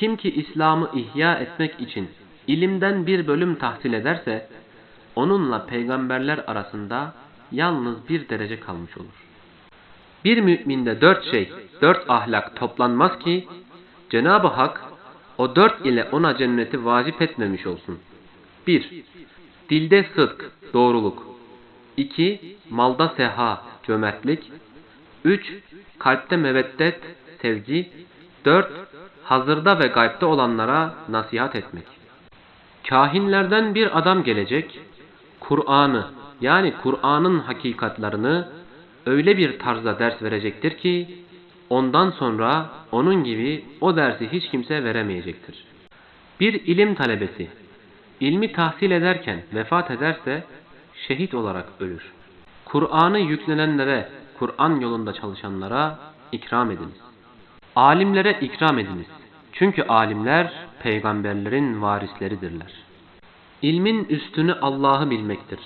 Kim ki İslam'ı ihya etmek için ilimden bir bölüm tahsil ederse, onunla peygamberler arasında yalnız bir derece kalmış olur. Bir müminde dört şey, dört ahlak toplanmaz ki, Cenab-ı Hak o dört ile ona cenneti vacip etmemiş olsun. 1. Dilde sıdk, doğruluk. 2. Malda seha, cömertlik. 3. Kalpte meveddet, sevgi. 4. Hazırda ve gaybte olanlara nasihat etmek. Kahinlerden bir adam gelecek, Kur'an'ı yani Kur'an'ın hakikatlarını öyle bir tarzda ders verecektir ki, ondan sonra onun gibi o dersi hiç kimse veremeyecektir. Bir ilim talebesi, ilmi tahsil ederken vefat ederse, şehit olarak ölür. Kur'an'ı yüklenenlere, Kur'an yolunda çalışanlara ikram ediniz. Alimlere ikram ediniz. Çünkü alimler peygamberlerin varisleridirler. İlmin üstünü Allah'ı bilmektir.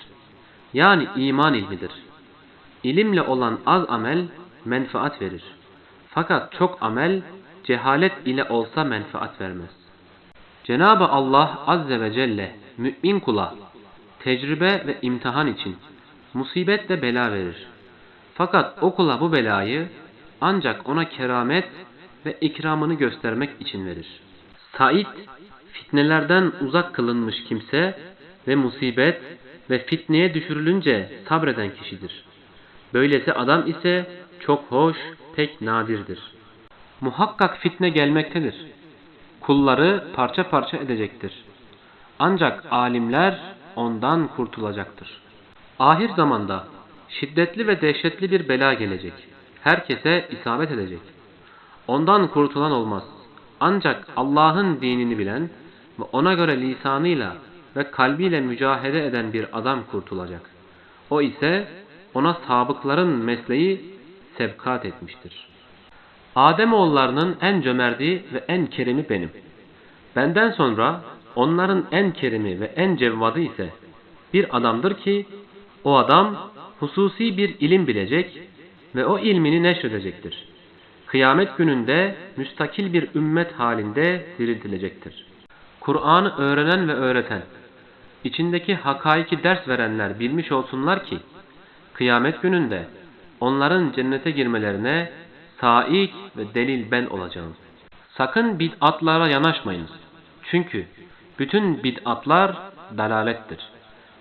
Yani iman ilmidir. İlimle olan az amel menfaat verir. Fakat çok amel cehalet ile olsa menfaat vermez. Cenab-ı Allah Azze ve Celle mümin kula tecrübe ve imtihan için musibet ve bela verir. Fakat o kula bu belayı ancak ona keramet ve ikramını göstermek için verir. Said, fitnelerden uzak kılınmış kimse ve musibet ve fitneye düşürülünce sabreden kişidir. Böylesi adam ise çok hoş, pek nadirdir. Muhakkak fitne gelmektedir. Kulları parça parça edecektir. Ancak alimler ondan kurtulacaktır. Ahir zamanda şiddetli ve dehşetli bir bela gelecek. Herkese isabet edecek. Ondan kurtulan olmaz. Ancak Allah'ın dinini bilen ve ona göre lisanıyla ve kalbiyle mücahede eden bir adam kurtulacak. O ise ona sabıkların mesleği sebkat etmiştir. Ademoğullarının en cömerti ve en kerimi benim. Benden sonra onların en kerimi ve en cevvadı ise bir adamdır ki o adam hususi bir ilim bilecek ve o ilmini neşredecektir. Kıyamet gününde müstakil bir ümmet halinde diriltilecektir. Kur'an'ı öğrenen ve öğreten, içindeki hakaiki ders verenler bilmiş olsunlar ki, kıyamet gününde onların cennete girmelerine saik ve delil ben olacağım. Sakın bid'atlara yanaşmayınız. Çünkü bütün bid'atlar dalalettir.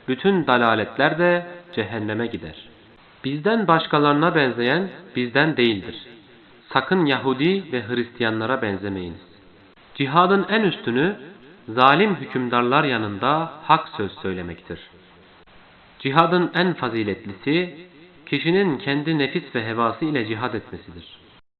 Bütün dalaletler de cehenneme gider. Bizden başkalarına benzeyen bizden değildir. Sakın Yahudi ve Hristiyanlara benzemeyiniz. Cihadın en üstünü zalim hükümdarlar yanında hak söz söylemektir. Cihadın en faziletlisi kişinin kendi nefis ve hevası ile cihad etmesidir.